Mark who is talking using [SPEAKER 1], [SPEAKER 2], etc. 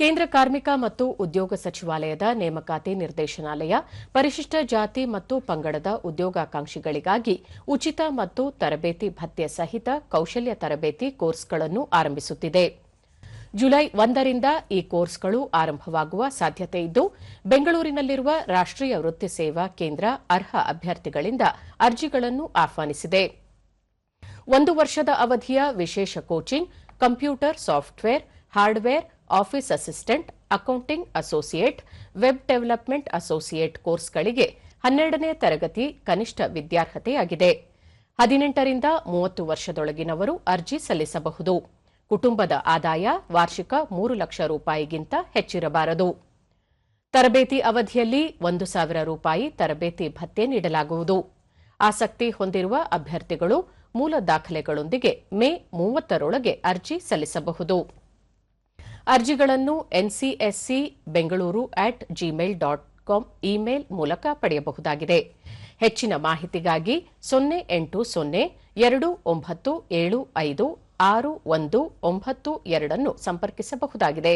[SPEAKER 1] ಕೇಂದ್ರ ಕಾರ್ಮಿಕ ಮತ್ತು ಉದ್ಯೋಗ ಸಚಿವಾಲಯದ ನೇಮಕಾತಿ ನಿರ್ದೇಶನಾಲಯ, ಪರಿಶಿಷ್ಟ ಜಾತಿ ಮತ್ತು ಪಂಗಡದ ಉದ್ಯೋಗಾಕಾಂಕ್ಷಿಗಳಿಗಾಗಿ ಉಚಿತ ಮತ್ತು ತರಬೇತಿ ಭತ್ಯೆ ಸಹಿತ ಕೌಶಲ್ಯ ತರಬೇತಿ ಕೋರ್ಸ್ಗಳನ್ನು ಆರಂಭಿಸುತ್ತಿದೆ. ಜುಲೈ ಒಂದರಿಂದ ಈ ಕೋರ್ಸ್ಗಳು ಆರಂಭವಾಗುವ ಸಾಧ್ಯತೆ ಇದ್ದು, ಬೆಂಗಳೂರಿನಲ್ಲಿರುವ ರಾಷ್ಟೀಯ ವೃತ್ತಿ ಸೇವಾ ಕೇಂದ್ರ ಅರ್ಹ ಅಭ್ಯರ್ಥಿಗಳಿಂದ ಅರ್ಜಿಗಳನ್ನು ಆಹ್ವಾನಿಸಿದೆ. ಒಂದು ವರ್ಷದ ಅವಧಿಯ ವಿಶೇಷ coaching, computer, software, hardware office assistant, accounting associate, web development associate ಕೋರ್ಸ್ಗಳಿಗೆ ಹನ್ನೆರಡನೇ ತರಗತಿ ಕನಿಷ್ಠ ವಿದ್ಯಾರ್ಹತೆಯಾಗಿದೆ. ಹದಿನೆಂಟರಿಂದ ಮೂವತ್ತು ವರ್ಷದೊಳಗಿನವರು ಅರ್ಜಿ ಸಲ್ಲಿಸಬಹುದು. ಕುಟುಂಬದ ಆದಾಯ ವಾರ್ಷಿಕ ಮೂರು ಲಕ್ಷ ರೂಪಾಯಿಗಿಂತ ಹೆಚ್ಚಿರಬಾರದು. ತರಬೇತಿ ಅವಧಿಯಲ್ಲಿ ಒಂದು ಸಾವಿರ ರೂಪಾಯಿ ತರಬೇತಿ ಭತ್ಯೆ ನೀಡಲಾಗುವುದು. ಆಸಕ್ತಿ ಹೊಂದಿರುವ ಅಭ್ಯರ್ಥಿಗಳು ಮೂಲ ದಾಖಲೆಗಳೊಂದಿಗೆ ಮೇ ಮೂವತ್ತರೊಳಗೆ ಅರ್ಜಿ ಸಲ್ಲಿಸಬಹುದು. ಅರ್ಜಿಗಳನ್ನು NCSC, Bengaluru at Gmail dot com email ಮೂಲಕ ಪಡೆಯಬಹುದಾಗಿದೆ. ಹೆಚ್ಚಿನ ಮಾಹಿತಿಗಾಗಿ ಸೊನ್ನೆ ಎಂಟು ಸೊನ್ನೆ ಎರಡು ಒಂಬತ್ತು ಏಳು ಐದು ಆರು ಒಂದು ಒಂಬತ್ತು ಎರಡನ್ನು ಸಂಪರ್ಕಿಸಬಹುದಾಗಿದೆ.